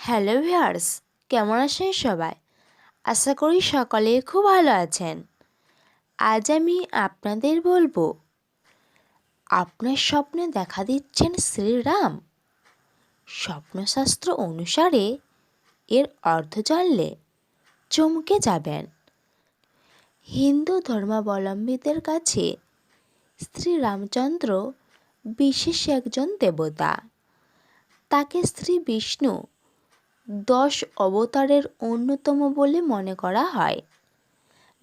Hello viewers, কেমন আছেন সবাই? আশা করি সকলে খুব ভালো আছেন। আজ আমি আপনাদের বলব, আপনার স্বপ্নে দেখা দিচ্ছেন শ্রীরাম। স্বপ্নশাস্ত্র অনুসারে এর অর্থ জানলে চমকে যাবেন। হিন্দু ধর্মাবলম্বীদের কাছে শ্রীরামচন্দ্র বিশেষ একজন দেবতা। তাকে শ্রী বিষ্ণু দশ অবতারের অন্যতম বলে মনে করা হয়।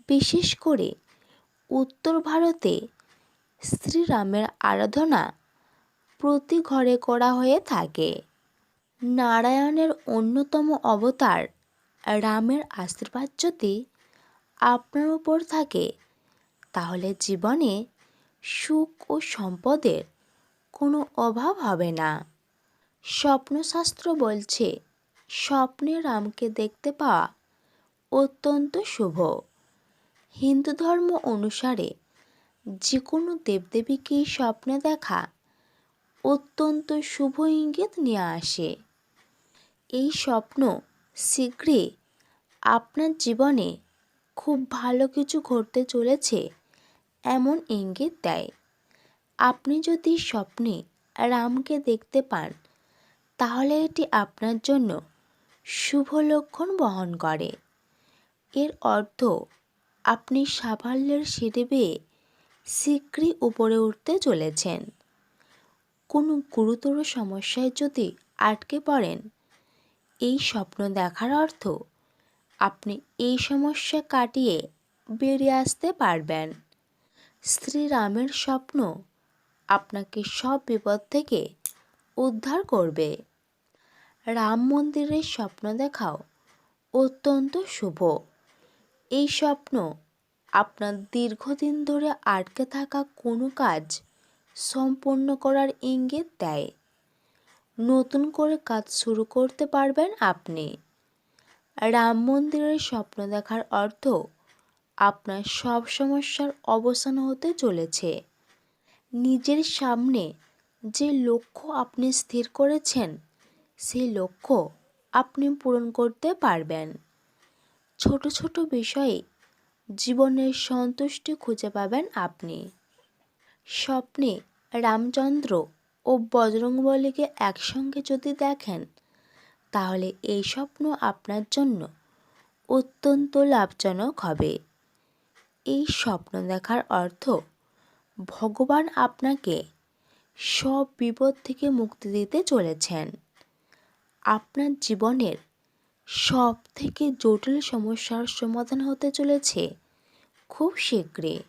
বিশেষ করে উত্তর ভারতে শ্রীরামের আরাধনা প্রতি ঘরে করা হয়ে থাকে। নারায়ণের অন্যতম অবতার রামের আশীর্বাদ যদি আপনার উপর থাকে, তাহলে জীবনে সুখ ও সম্পদের কোনো অভাব হবে না। স্বপ্নশাস্ত্র বলছে স্বপ্নে রামকে দেখতে পাওয়া অত্যন্ত শুভ। হিন্দু ধর্ম অনুসারে যে কোনো দেবদেবীকেই স্বপ্নে দেখা অত্যন্ত শুভ ইঙ্গিত নিয়ে আসে। এই স্বপ্ন শীঘ্রই আপনার জীবনে খুব ভালো কিছু ঘটতে চলেছে এমন ইঙ্গিত দেয়। আপনি যদি স্বপ্নে রামকে দেখতে পান, তাহলে এটি আপনার জন্য শুভ লক্ষণ বহন করে। এর অর্থ, আপনি সাফল্যের সিঁড়ি বেয়ে শীঘ্রই উপরে উঠতে চলেছেন। কোনো গুরুতর সমস্যায় যদি আটকে পড়েন, এই স্বপ্ন দেখার অর্থ, আপনি এই সমস্যা কাটিয়ে বেরিয়ে আসতে পারবেন। শ্রীরামের স্বপ্ন আপনাকে সব বিপদ থেকে উদ্ধার করবে। রাম মন্দিরের স্বপ্ন দেখাও। অত্যন্ত শুভ। এই স্বপ্ন আপনার দীর্ঘদিন ধরে আটকে থাকা কোনো কাজ সম্পন্ন করার ইঙ্গিত দেয়। নতুন করে কাজ শুরু করতে পারবেন আপনি। রাম মন্দিরের স্বপ্ন দেখার অর্থ আপনার সব সমস্যার অবসান হতে চলেছে। নিজের সামনে যে লক্ষ্য আপনি স্থির করেছেন সেই লক্ষ্য আপনি পূরণ করতে পারবেন। ছোট ছোট বিষয়ে জীবনের সন্তুষ্টি খুঁজে পাবেন আপনি। স্বপ্নে রামচন্দ্র ও বজরংবলীকে একসঙ্গে যদি দেখেন, তাহলে এই স্বপ্ন আপনার জন্য অত্যন্ত লাভজনক হবে। এই স্বপ্ন দেখার অর্থ ভগবান আপনাকে সব বিপদ থেকে মুক্তি দিতে চলেছেন। আপনার জীবনের সব থেকে জটিল সমস্যার সমাধান হতে চলেছে? খুব শীঘ্রই।